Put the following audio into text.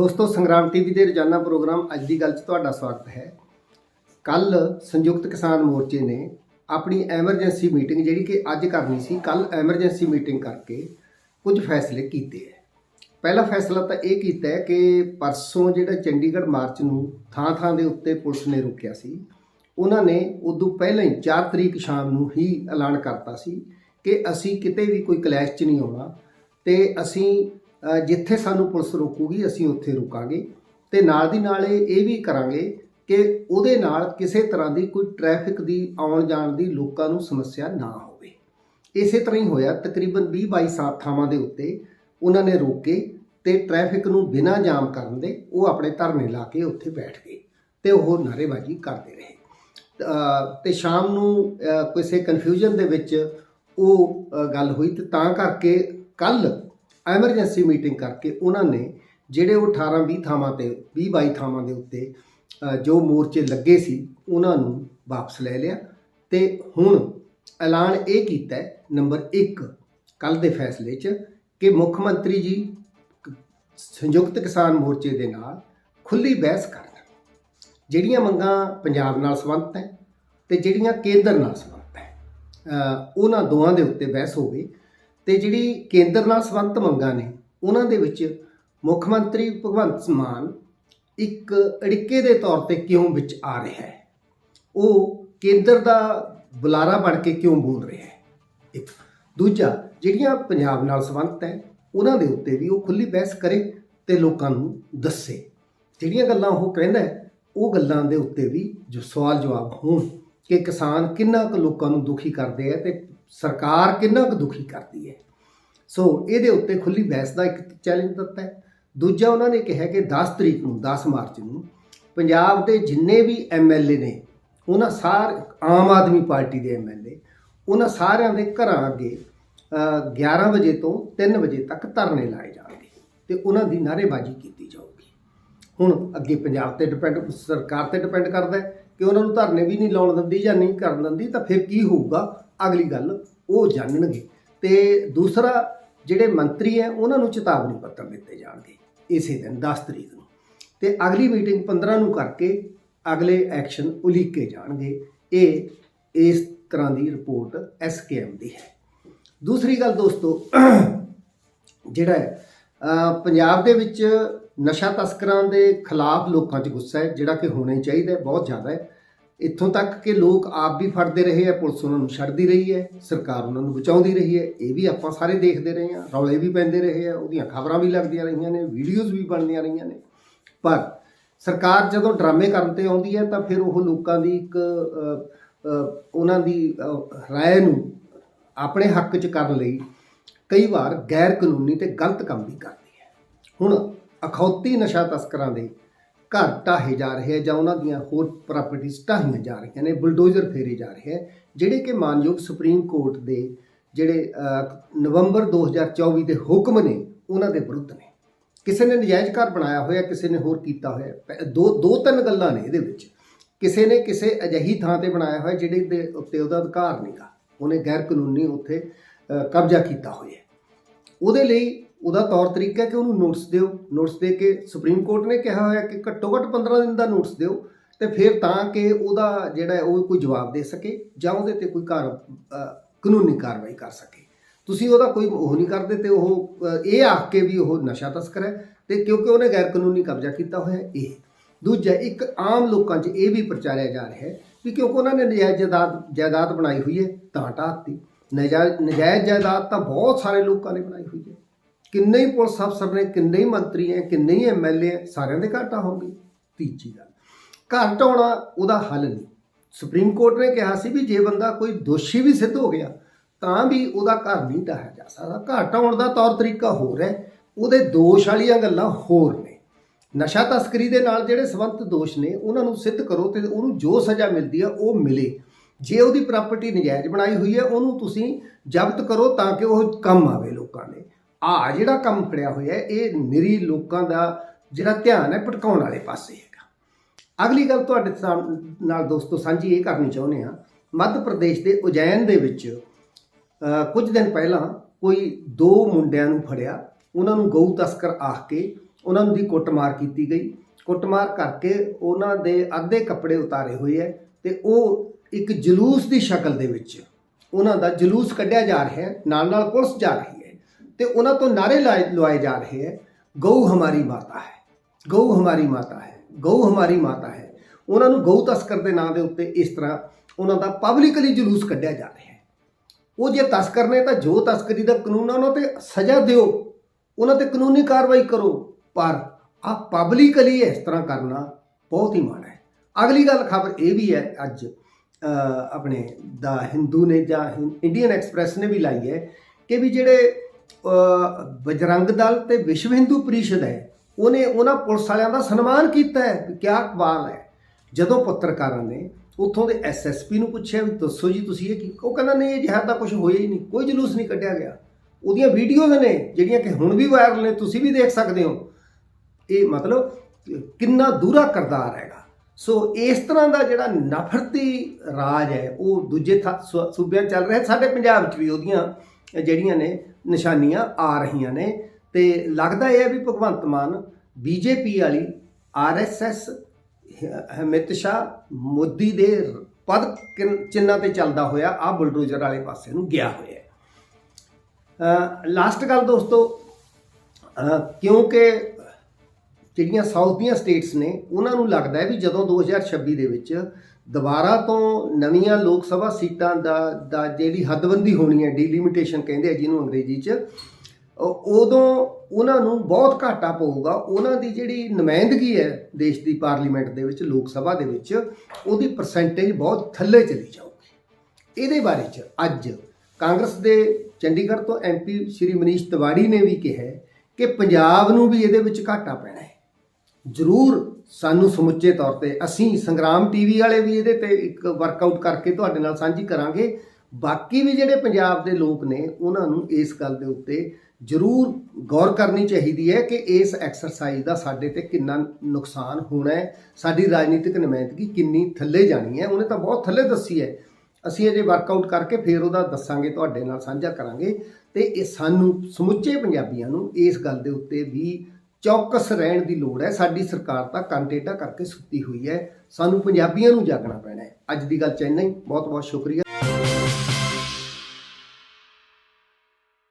ਦੋਸਤੋ, ਸੰਗਰਾਮ ਟੀਵੀ ਦੇ ਰੋਜ਼ਾਨਾ ਪ੍ਰੋਗਰਾਮ ਅੱਜ ਦੀ ਗੱਲ 'ਚ ਤੁਹਾਡਾ ਸਵਾਗਤ ਹੈ। ਕੱਲ ਸੰਯੁਕਤ ਕਿਸਾਨ ਮੋਰਚੇ ਨੇ ਆਪਣੀ ਐਮਰਜੈਂਸੀ ਮੀਟਿੰਗ ਜਿਹੜੀ ਕਿ ਅੱਜ ਕਰਨੀ ਸੀ, ਕੱਲ ਐਮਰਜੈਂਸੀ ਮੀਟਿੰਗ ਕਰਕੇ ਕੁਝ ਫੈਸਲੇ ਕੀਤੇ ਹੈ। ਪਹਿਲਾ ਫੈਸਲਾ ਤਾਂ ਇਹ ਕੀਤਾ ਹੈ ਕਿ ਪਰਸੋਂ ਜਿਹੜਾ ਚੰਡੀਗੜ੍ਹ ਮਾਰਚ ਨੂੰ ਥਾਂ-ਥਾਂ ਦੇ ਉੱਤੇ ਪੁਲਿਸ ਨੇ ਰੋਕਿਆ ਸੀ, ਉਹਨਾਂ ਨੇ ਉਦੋਂ ਪਹਿਲਾਂ ਹੀ 4 ਤਰੀਕ ਸ਼ਾਮ ਨੂੰ ਹੀ ਐਲਾਨ ਕਰਤਾ ਸੀ ਕਿ ਅਸੀਂ ਕਿਤੇ ਵੀ ਕੋਈ ਕਲੈਸ਼ 'ਚ ਨਹੀਂ ਆਉਣਾ ਤੇ ਅਸੀਂ ਜਿੱਥੇ ਸਾਨੂੰ ਪੁਲਿਸ ਰੋਕੂਗੀ ਅਸੀਂ ਉੱਥੇ ਰੁਕਾਂਗੇ ਤੇ ਨਾਲ ਦੀ ਨਾਲ ਇਹ ਵੀ ਕਰਾਂਗੇ ਕਿ ਉਹਦੇ ਨਾਲ ਕਿਸੇ ਤਰ੍ਹਾਂ ਦੀ ਕੋਈ ਟ੍ਰੈਫਿਕ ਦੀ ਆਉਣ ਜਾਣ ਦੀ ਲੋਕਾਂ ਨੂੰ ਸਮੱਸਿਆ ਨਾ ਹੋਵੇ। ਇਸੇ ਤਰ੍ਹਾਂ ਹੀ ਹੋਇਆ ਤਕਰੀਬਨ 20 22 ਸਾ- ਥਾਵਾਂ ਦੇ ਉੱਤੇ ਉਹਨਾਂ ਨੇ ਰੋਕੇ ਤੇ ਟ੍ਰੈਫਿਕ ਨੂੰ ਬਿਨਾਂ ਜਾਮ ਕਰਨ ਦੇ ਉਹ ਆਪਣੇ ਧਰਨੇ ਲਾ ਕੇ ਉੱਥੇ ਬੈਠ ਗਏ ਤੇ ਉਹ ਨਾਅਰੇਬਾਜ਼ੀ ਕਰਦੇ ਰਹੇ। ਅ, ਤੇ ਸ਼ਾਮ ਨੂੰ ਕਿਸੇ ਕਨਫਿਊਜ਼ਨ ਦੇ ਵਿੱਚ ਉਹ ਗੱਲ ਹੋਈ ਤੇ ਤਾਂ ਕਰਕੇ ਕੱਲ ਐਮਰਜੈਂਸੀ ਮੀਟਿੰਗ ਕਰਕੇ ਉਹਨਾਂ ਨੇ ਜਿਹੜੇ ਉਹ 18 20 ਥਾਵਾਂ ਤੇ 20 22 ਥਾਵਾਂ ਦੇ ਉੱਤੇ ਜੋ ਮੋਰਚੇ ਲੱਗੇ ਸੀ, ਉਹਨਾਂ ਨੂੰ ਵਾਪਸ ਲੈ ਲਿਆ ਤੇ ਹੁਣ ਐਲਾਨ ਇਹ ਕੀਤਾ ਨੰਬਰ 1 ਕੱਲ ਦੇ ਫੈਸਲੇ 'ਚ ਕਿ ਮੁੱਖ ਮੰਤਰੀ ਜੀ ਸੰਯੁਕਤ ਕਿਸਾਨ ਮੋਰਚੇ ਦੇ ਨਾਲ ਖੁੱਲੀ ਬਹਿਸ ਕਰਨ। ਜਿਹੜੀਆਂ ਮੰਗਾਂ ਪੰਜਾਬ ਨਾਲ ਸੰਬੰਧਿਤ ਹੈ ਤੇ ਜਿਹੜੀਆਂ ਕੇਂਦਰ ਨਾਲ ਸੰਬੰਧਿਤ ਹੈ ਉਹਨਾਂ ਦੋਵਾਂ ਦੇ ਉੱਤੇ ਬਹਿਸ ਹੋਵੇ ਤੇ ਜਿਹੜੀ ਕੇਂਦਰ ਨਾਲ ਸੰਬੰਧਿਤ ਮੰਗਾਂ ਨੇ, ਉਹਨਾਂ ਦੇ ਵਿੱਚ ਮੁੱਖ ਮੰਤਰੀ ਭਗਵੰਤ ਮਾਨ ਇੱਕ ਅੜਿੱਕੇ ਦੇ ਤੌਰ ਤੇ ਕਿਉਂ ਵਿੱਚ ਆ ਰਿਹਾ ਹੈ? ਉਹ ਕੇਂਦਰ ਦਾ ਬੁਲਾਰਾ ਬਣ ਕੇ ਕਿਉਂ ਬੋਲ ਰਿਹਾ ਹੈ? ਇੱਕ। ਦੂਜਾ, ਜਿਹੜੀਆਂ ਪੰਜਾਬ ਨਾਲ ਸੰਬੰਧਿਤ ਹੈ, ਉਹਨਾਂ ਦੇ ਉੱਤੇ ਵੀ ਉਹ ਖੁੱਲੀ ਬਹਿਸ ਕਰੇ ਤੇ ਲੋਕਾਂ ਨੂੰ ਦੱਸੇ। ਜਿਹੜੀਆਂ ਗੱਲਾਂ ਉਹ ਕਹਿੰਦਾ ਉਹ ਗੱਲਾਂ ਦੇ ਉੱਤੇ ਵੀ ਜੋ ਸਵਾਲ ਜਵਾਬ ਹੋਣ। ਕਿ ਕਿਸਾਨ ਕਿੰਨਾ ਕੁ ਲੋਕਾਂ ਨੂੰ ਦੁਖੀ ਕਰਦੇ ਆ ਤੇ ਸਰਕਾਰ ਕਿੰਨਾ ਕੁ ਦੁਖੀ ਕਰਦੀ ਹੈ। ਸੋ ਇਹਦੇ ਉੱਤੇ ਖੁੱਲੀ ਬਹਿਸ ਦਾ ਇੱਕ ਚੈਲੰਜ ਦਿੱਤਾ ਹੈ। ਦੂਜਾ ਉਹਨਾਂ ਨੇ ਕਿਹਾ ਕਿ 10 ਤਰੀਕ ਨੂੰ 10 ਮਾਰਚ ਨੂੰ ਪੰਜਾਬ ਦੇ ਜਿੰਨੇ ਵੀ ਐਮਐਲਏ ਨੇ ਉਹਨਾਂ ਸਾਰ ਆਮ ਆਦਮੀ ਪਾਰਟੀ ਦੇ ਐਮਐਲਏ ਉਹਨਾਂ ਸਾਰਿਆਂ ਦੇ ਘਰਾਂ ਅੱਗੇ ਅ, 11 ਵਜੇ ਤੋਂ 3 ਵਜੇ ਤੱਕ ਧਰਨੇ ਲਾਏ ਜਾਣਗੇ ਤੇ ਉਹਨਾਂ ਦੀ ਨਾਅਰੇਬਾਜ਼ੀ ਕੀਤੀ ਜਾਊਗੀ। ਹੁਣ ਅੱਗੇ ਪੰਜਾਬ ਤੇ ਡਿਪੈਂਡ ਸਰਕਾਰ ਤੇ ਡਿਪੈਂਡ ਕਰਦਾ ਹੈ। ਕਿ ਉਹਨਾਂ ਨੂੰ ਧਰਨੇ ਵੀ ਨਹੀਂ ਲਾਉਣ ਦਿੰਦੀ ਜਾਂ ਨਹੀਂ ਕਰਨ ਦਿੰਦੀ, ਤਾਂ ਫਿਰ ਕੀ ਹੋਊਗਾ? ਅਗਲੀ ਗੱਲ, ਉਹ ਜਾਣਨਗੇ। ਤੇ ਦੂਸਰਾ, ਜਿਹੜੇ ਮੰਤਰੀ ਹੈ, ਉਹਨਾਂ ਨੂੰ ਚੇਤਾਵਨੀ ਪੱਤਰ ਦਿੱਤੇ ਜਾਣਗੇ ਇਸੇ ਦਿਨ 10 ਤਰੀਕ ਨੂੰ। ਤੇ ਅਗਲੀ ਮੀਟਿੰਗ 15 ਨੂੰ ਕਰਕੇ ਅਗਲੇ ਐਕਸ਼ਨ ਉਲੀਕੇ ਜਾਣਗੇ। ਇਹ ਇਸ ਤਰ੍ਹਾਂ ਦੀ ਰਿਪੋਰਟ ਐਸਕੇਐਮ ਦੀ ਹੈ। ਦੂਸਰੀ ਗੱਲ ਦੋਸਤੋ, ਜਿਹੜਾ ਪੰਜਾਬ ਦੇ ਵਿੱਚ ਨਸ਼ਾ ਤਸਕਰਾਂ ਦੇ ਖਿਲਾਫ ਲੋਕਾਂ 'ਚ ਗੁੱਸਾ ਹੈ ਜਿਹੜਾ ਕਿ ਹੋਣਾ ਹੀ ਚਾਹੀਦਾ ਹੈ ਬਹੁਤ ਜ਼ਿਆਦਾ ਹੈ। ਇੱਥੋਂ ਤੱਕ ਕਿ ਲੋਕ ਆਪ ਵੀ ਫੜਦੇ ਰਹੇ ਹੈ ਪੁਲਿਸ ਉਹਨਾਂ ਨੂੰ ਛੱਡਦੀ ਰਹੀ ਹੈ ਸਰਕਾਰ ਉਹਨਾਂ ਨੂੰ ਬਚਾਉਂਦੀ ਰਹੀ ਹੈ। ਇਹ ਵੀ ਆਪਾਂ ਸਾਰੇ ਦੇਖਦੇ ਰਹੇ ਹਾਂ ਰੌਲੇ ਵੀ ਪੈਂਦੇ ਰਹੇ ਆ ਉਹਦੀਆਂ ਖਬਰਾਂ ਵੀ ਲੱਗਦੀਆਂ ਰਹੀਆਂ ਨੇ ਵੀਡੀਓਜ਼ ਵੀ ਬਣਦੀਆਂ ਰਹੀਆਂ ਨੇ। ਪਰ ਸਰਕਾਰ ਜਦੋਂ ਡਰਾਮੇ ਕਰਨ ਤੇ ਆਉਂਦੀ ਹੈ ਤਾਂ ਫਿਰ ਉਹ ਲੋਕਾਂ ਦੀ ਇੱਕ ਉਹਨਾਂ ਦੀ ਅ, ਰਾਏ ਨੂੰ ਆਪਣੇ ਹੱਕ 'ਚ ਕਰਨ ਲਈ ਕਈ ਵਾਰ ਗੈਰ ਕਾਨੂੰਨੀ ਤੇ ਗਲਤ ਕੰਮ ਵੀ ਕਰਦੀ ਹੈ। ਹੁਣ ਅਖੌਤੀ ਨਸ਼ਾ ਤਸਕਰਾਂ ਦੇ ਘਰ ਢਾਹੇ ਜਾ ਰਹੇ ਹੈ ਜਾਂ ਉਹਨਾਂ ਦੀਆਂ ਹੋਰ ਪ੍ਰਾਪਰਟੀਆਂ ਢਾਹੀਆਂ ਜਾ ਰਹੀਆਂ ਨੇ ਬੁਲਡੋਜ਼ਰ ਫੇਰੇ ਜਾ ਰਹੇ ਹੈ ਜਿਹੜੇ ਕਿ ਮਾਨਯੋਗ ਸੁਪਰੀਮ ਕੋਰਟ ਦੇ ਜਿਹੜੇ ਅ, ਨਵੰਬਰ 2024 ਦੇ ਹੁਕਮ ਨੇ ਉਹਨਾਂ ਦੇ ਵਿਰੁੱਧ ਨੇ। ਕਿਸੇ ਨੇ ਨਜਾਇਜ਼ ਘਰ ਬਣਾਇਆ ਹੋਇਆ ਕਿਸੇ ਨੇ ਹੋਰ ਕੀਤਾ ਹੋਇਆ ਦੋ ਦੋ ਤਿੰਨ ਗੱਲਾਂ ਨੇ ਇਹਦੇ ਵਿੱਚ। ਕਿਸੇ ਨੇ ਕਿਸੇ ਅਜਿਹੀ ਥਾਂ ਤੇ ਬਣਾਇਆ ਹੋਇਆ ਜਿਹੜੇ ਦੇ ਉੱਤੇ ਉਹਦਾ ਅਧਿਕਾਰ ਨਹੀਂਗਾ। ਉਹਨੇ ਗੈਰ ਕਾਨੂੰਨੀ ਉੱਥੇ ਕਬਜ਼ਾ ਕੀਤਾ ਹੋਇਆ। ਉਹਦੇ ਲਈ ਉਹਦਾ ਤੌਰ ਤਰੀਕਾ ਹੈ ਕਿ ਉਹਨੂੰ ਨੋਟਿਸ ਦਿਓ। ਨੋਟਿਸ ਦੇ ਕੇ ਸੁਪਰੀਮ ਕੋਰਟ ਨੇ ਕਿਹਾ ਹੋਇਆ ਕਿ ਘੱਟੋ ਘੱਟ 15 ਦਿਨ ਦਾ ਨੋਟਿਸ ਦਿਓ ਤੇ ਫਿਰ ਤਾਂ ਕਿ ਉਹਦਾ ਜਿਹੜਾ ਉਹ ਕੋਈ ਜਵਾਬ ਦੇ ਸਕੇ ਜਾਂ ਉਹਦੇ ਤੇ ਕੋਈ ਘਰ ਕਾਨੂੰਨੀ ਕਾਰਵਾਈ ਕਰ ਸਕੇ। ਤੁਸੀਂ ਉਹਦਾ ਕੋਈ ਉਹ ਨਹੀਂ ਕਰਦੇ ਤੇ ਉਹ ਇਹ ਆਖ ਕੇ ਵੀ ਉਹ ਨਸ਼ਾ ਤਸਕਰ ਹੈ ਤੇ ਕਿਉਂਕਿ ਉਹਨੇ ਗੈਰ ਕਾਨੂੰਨੀ ਕਬਜ਼ਾ ਕੀਤਾ ਹੋਇਆ ਇਹ। ਦੂਜਾ, ਇੱਕ ਆਮ ਲੋਕਾਂ 'ਚ ਇਹ ਵੀ ਪ੍ਰਚਾਰਿਆ ਜਾ ਰਿਹਾ ਹੈ ਵੀ ਕਿਉਂਕਿ ਉਹਨਾਂ ਨੇ ਨਜਾਇਜ਼ ਜਾਇਦਾਦ ਜਾਇਦਾਦ ਬਣਾਈ ਹੋਈ ਹੈ ਤਾਂ ਢਾਹਤੀ ਨਜਾਇਜ਼ ਨਜਾਇਜ਼ ਜਾਇਦਾਦ ਤਾਂ ਬਹੁਤ ਸਾਰੇ ਲੋਕਾਂ ਨੇ ਬਣਾਈ ਹੋਈ ਹੈ। ਕਿੰਨੇ ਹੀ ਪੁਲਿਸ ਅਫਸਰ ਨੇ, ਕਿੰਨੇ ਹੀ ਮੰਤਰੀ ਹੈ ਕਿੰਨੇ ਹੀ ਐਮਐਲਏ ਹੈ ਸਾਰਿਆਂ ਦੇ ਘਾਟਾ ਹੋਣਗੇ ਤੀਜੀ ਗੱਲ ਘਰ ਢਾਉਣਾ ਉਹਦਾ ਹੱਲ ਨਹੀਂ। ਸੁਪਰੀਮ ਕੋਰਟ ਨੇ ਕਿਹਾ ਸੀ ਵੀ ਜੇ ਬੰਦਾ ਕੋਈ ਦੋਸ਼ੀ ਵੀ ਸਿੱਧ ਹੋ ਗਿਆ, ਤਾਂ ਵੀ ਉਹਦਾ ਘਰ ਨਹੀਂ ਢਾਹਿਆ ਜਾ ਸਕਦਾ। ਘਰ ਢਾਉਣ ਦਾ ਤੌਰ ਤਰੀਕਾ ਹੋਰ ਹੈ ਉਹਦੇ ਦੋਸ਼ ਵਾਲੀਆਂ ਗੱਲਾਂ ਹੋਰ ਨੇ। ਨਸ਼ਾ ਤਸਕਰੀ ਦੇ ਨਾਲ ਜਿਹੜੇ ਸਬੰਧਤ ਦੋਸ਼ ਨੇ, ਉਹਨਾਂ ਨੂੰ ਸਿੱਧ ਕਰੋ ਤੇ ਉਹਨੂੰ ਜੋ ਸਜ਼ਾ ਮਿਲਦੀ ਆ, ਉਹ ਮਿਲੇ। ਜੇ ਉਹਦੀ ਪ੍ਰਾਪਰਟੀ ਨਜਾਇਜ਼ ਬਣਾਈ ਹੋਈ ਹੈ ਉਹਨੂੰ ਤੁਸੀਂ ਜ਼ਬਤ ਕਰੋ ਤਾਂ ਕਿ ਉਹ ਕੰਮ ਆਵੇ ਲੋਕਾਂ ਦੇ। ਆ ਜਿਹੜਾ ਕੰਮ ਫੜਿਆ ਹੋਇਆ ਇਹ ਨਿਰੀ ਲੋਕਾਂ ਦਾ ਜਿਹੜਾ ਧਿਆਨ ਹੈ ਭਟਕਾਉਣ ਵਾਲੇ ਪਾਸੇ ਹੈਗਾ। ਅਗਲੀ ਗੱਲ ਤੁਹਾਡੇ ਸਾਹਮ- ਨਾਲ ਦੋਸਤੋ ਸਾਂਝੀ ਇਹ ਕਰਨੀ ਚਾਹੁੰਦੇ ਹਾਂ, ਮੱਧ ਪ੍ਰਦੇਸ਼ ਦੇ ਉਜੈਨ ਦੇ ਵਿੱਚ ਕੁਝ ਦਿਨ ਪਹਿਲਾਂ ਕੋਈ ਦੋ ਮੁੰਡਿਆਂ ਨੂੰ ਫੜਿਆ, ਉਹਨਾਂ ਨੂੰ ਗਊ ਤਸਕਰ ਆਖ ਕੇ ਉਹਨਾਂ ਦੀ ਕੁੱਟਮਾਰ ਕੀਤੀ ਗਈ। ਕੁੱਟਮਾਰ ਕਰਕੇ ਉਹਨਾਂ ਦੇ ਅੱਧੇ ਕੱਪੜੇ ਉਤਾਰੇ ਹੋਏ ਹੈ ਤੇ ਉਹ ਇੱਕ ਜਲੂਸ ਦੀ ਸ਼ਕਲ ਦੇ ਵਿੱਚ ਉਹਨਾਂ ਦਾ ਜਲੂਸ ਕੱਢਿਆ ਜਾ ਰਿਹਾ ਹੈ ਨਾਲ ਨਾਲ ਪੁਲਿਸ ਜਾ ਰਹੀ ਹੈ। ਤੇ ਉਹਨਾਂ ਤੋਂ ਨਾਰੇ ਲਾਏ ਲਵਾਏ ਜਾ ਰਹੇ ਹੈ। ਗਊ ਹਮਾਰੀ ਮਾਤਾ ਹੈ। ਗਊ ਹਮਾਰੀ ਮਾਤਾ ਹੈ। ਗਊ ਹਮਾਰੀ ਮਾਤਾ ਹੈ। ਉਹਨਾਂ ਨੂੰ ਗਊ ਤਸਕਰ ਦੇ ਨਾਂ ਦੇ ਉੱਤੇ ਇਸ ਤਰ੍ਹਾਂ ਉਹਨਾਂ ਦਾ ਪਬਲਿਕਲੀ ਜਲੂਸ ਕੱਢਿਆ ਜਾ ਰਿਹਾ ਹੈ। ਉਹ ਜੇ ਤਸਕਰ ਨੇ ਤਾਂ ਜੋ ਤਸਕਰੀ ਦਾ ਕਾਨੂੰਨ ਆ, ਉਹਨਾਂ ਤੇ ਸਜ਼ਾ ਦਿਓ। ਉਹਨਾਂ ਤੇ ਕਾਨੂੰਨੀ ਕਾਰਵਾਈ ਕਰੋ। ਪਰ ਆ ਪਬਲਿਕਲੀ ਇਸ ਤਰ੍ਹਾਂ ਕਰਨਾ ਬਹੁਤ ਹੀ ਮਾੜਾ ਹੈ। ਅਗਲੀ ਗੱਲ ਖਬਰ ਇਹ ਵੀ ਹੈ, ਅੱਜ ਆਪਣੇ ਦਾ ਹਿੰਦੂ ਨੇ ਜਾਂ ਇੰਡੀਅਨ ਐਕਸਪ੍ਰੈਸ ਨੇ ਵੀ ਲਾਈ ਹੈ ਕਿ ਵੀ ਜਿਹੜੇ ਬਜਰੰਗ ਦਲ ਤੇ ਵਿਸ਼ਵ ਹਿੰਦੂ ਪਰਿਸ਼ਦ ਹੈ। ਉਹਨੇ ਉਹਨਾਂ ਪੁਲਿਸ ਵਾਲਿਆਂ ਦਾ ਸਨਮਾਨ ਕੀਤਾ ਹੈ ਵੀ ਕਿਆ ਕਮਾਲ ਹੈ। ਜਦੋਂ ਪੱਤਰਕਾਰਾਂ ਨੇ ਉੱਥੋਂ ਦੇ ਐਸਐਸਪੀ ਨੂੰ ਪੁੱਛਿਆ ਵੀ ਦੱਸੋ ਜੀ ਤੁਸੀਂ ਇਹ ਕੀ, ਉਹ ਕਹਿੰਦਾ ਨਹੀਂ ਇਹ ਜਿਹਾ ਦਾ ਕੁਝ ਹੋਇਆ ਹੀ ਨਹੀਂ, ਕੋਈ ਜਲੂਸ ਨਹੀਂ ਕੱਢਿਆ ਗਿਆ। ਉਹਦੀਆਂ ਵੀਡੀਓਜ਼ ਨੇ ਜਿਹੜੀਆਂ ਕਿ ਹੁਣ ਵੀ ਵਾਇਰਲ ਨੇ, ਤੁਸੀਂ ਵੀ ਦੇਖ ਸਕਦੇ ਹੋ। ਇਹ ਮਤਲਬ ਕਿੰਨਾ ਦੂਰਾ ਕਰਦਾਰ ਹੈਗਾ। ਸੋ ਇਸ ਤਰ੍ਹਾਂ ਦਾ ਜਿਹੜਾ ਨਫ਼ਰਤੀ ਰਾਜ ਹੈ, ਉਹ ਦੂਜੇ ਥਾ- ਸੂਬਿਆਂ 'ਚ ਚੱਲ ਰਿਹਾ, ਸਾਡੇ ਪੰਜਾਬ 'ਚ ਵੀ ਉਹਦੀਆਂ ਜਿਹੜੀਆਂ ਨੇ ਨਿਸ਼ਾਨੀਆਂ ਆ ਰਹੀਆਂ ਨੇ ਤੇ ਲੱਗਦਾ ਇਹ ਹੈ ਵੀ ਭਗਵੰਤ ਮਾਨ ਬੀਜੇਪੀ ਵਾਲੀ ਆਰਐਸਐਸ ਅਮਿਤ ਸ਼ਾਹ, ਮੋਦੀ ਦੇ ਪਦ ਕਿਨ- ਚਿੰਨ੍ਹਾਂ ਤੇ ਚੱਲਦਾ ਹੋਇਆ, ਆ ਬੁਲਡੋਜ਼ਰ ਵਾਲੇ ਪਾਸੇ ਨੂੰ ਗਿਆ ਹੋਇਆ ਲਾਸਟ ਗੱਲ ਦੋਸਤੋ ਕਿਉਂਕਿ ਜਿਹੜੀਆਂ ਸਾਊਥ ਦੀਆਂ ਸਟੇਟਸ ਨੇ, ਉਹਨਾਂ ਨੂੰ ਲੱਗਦਾ ਹੈ ਵੀ ਜਦੋਂ 2026 ਦੇ ਵਿੱਚ ਦੁਬਾਰਾ ਤੋਂ ਨਵੀਆਂ ਲੋਕ ਸਭਾ ਸੀਟਾਂ ਦਾ ਦਾ ਜਿਹੜੀ ਹੱਦਬੰਦੀ ਹੋਣੀ ਹੈ ਡੀਲਿਮਿਟੇਸ਼ਨ ਕਹਿੰਦੇ ਆ ਜਿਹਨੂੰ ਅੰਗਰੇਜ਼ੀ 'ਚ ਉਦੋਂ ਉਹਨਾਂ ਨੂੰ ਬਹੁਤ ਘਾਟਾ ਪਊਗਾ। ਉਹਨਾਂ ਦੀ ਜਿਹੜੀ ਨੁਮਾਇੰਦਗੀ ਹੈ ਦੇਸ਼ ਦੀ ਪਾਰਲੀਮੈਂਟ ਦੇ ਵਿੱਚ, ਲੋਕ ਸਭਾ ਦੇ ਵਿੱਚ, ਉਹਦੀ ਪਰਸੈਂਟੇਜ ਬਹੁਤ ਥੱਲੇ ਚਲੀ ਜਾਊਗੀ। ਇਹਦੇ ਬਾਰੇ 'ਚ ਅੱਜ ਕਾਂਗਰਸ ਦੇ ਚੰਡੀਗੜ੍ਹ ਤੋਂ ਐਮਪੀ ਸ਼੍ਰੀ ਮਨੀਸ਼ ਤਿਵਾੜੀ ਨੇ ਵੀ ਕਿਹਾ ਕਿ ਪੰਜਾਬ ਨੂੰ ਵੀ ਇਹਦੇ ਵਿੱਚ ਘਾਟਾ ਪੈਣਾ ਹੈ। ਜ਼ਰੂਰ ਸਾਨੂੰ ਸਮੁੱਚੇ ਤੌਰ ਤੇ ਅਸੀਂ ਸੰਗਰਾਮ ਟੀਵੀ ਵਾਲੇ ਵੀ ਇਹਦੇ ਤੇ ਇੱਕ ਵਰਕਆਊਟ ਕਰਕੇ ਤੁਹਾਡੇ ਨਾਲ ਸਾਂਝੀ ਕਰਾਂਗੇ। ਬਾਕੀ ਵੀ ਜਿਹੜੇ ਪੰਜਾਬ ਦੇ ਲੋਕ ਨੇ, ਉਹਨਾਂ ਨੂੰ ਇਸ ਗੱਲ ਦੇ ਉੱਤੇ ਜ਼ਰੂਰ ਗੌਰ ਕਰਨੀ ਚਾਹੀਦੀ ਹੈ ਕਿ ਇਸ ਐਕਸਰਸਾਈਜ਼ ਦਾ ਸਾਡੇ ਤੇ ਕਿੰਨਾ ਨੁਕਸਾਨ ਹੋਣਾ ਹੈ। ਸਾਡੀ ਰਾਜਨੀਤਿਕ ਨੁਮਾਇੰਦਗੀ ਕਿੰਨੀ ਥੱਲੇ ਜਾਣੀ ਹੈ। ਉਹਨੇ ਤਾਂ ਬਹੁਤ ਥੱਲੇ ਦੱਸੀ ਹੈ। ਅਸੀਂ ਅਜੇ ਵਰਕਆਊਟ ਕਰਕੇ ਫਿਰ ਉਹਦਾ ਦੱਸਾਂਗੇ, ਤੁਹਾਡੇ ਨਾਲ ਸਾਂਝਾ ਕਰਾਂਗੇ। ਤੇ ਇਹ ਸਾਨੂੰ ਸਮੁੱਚੇ ਪੰਜਾਬੀਆਂ ਨੂੰ ਇਸ ਗੱਲ ਦੇ ਉੱਤੇ ਵੀ ਚੌਕਸ ਰਹਿਣ ਦੀ ਲੋੜ ਹੈ। ਸਾਡੀ ਸਰਕਾਰ ਤਾਂ ਕੰਟੇਟਾ ਕਰਕੇ ਸੁੱਤੀ ਹੋਈ ਹੈ। ਸਾਨੂੰ ਪੰਜਾਬੀਆਂ ਨੂੰ ਜਾਗਣਾ ਪੈਣਾ ਹੈ। ਅੱਜ ਦੀ ਗੱਲ ਚ ਇੰਨਾ ਹੀ। ਬਹੁਤ ਬਹੁਤ ਸ਼ੁਕਰੀਆ।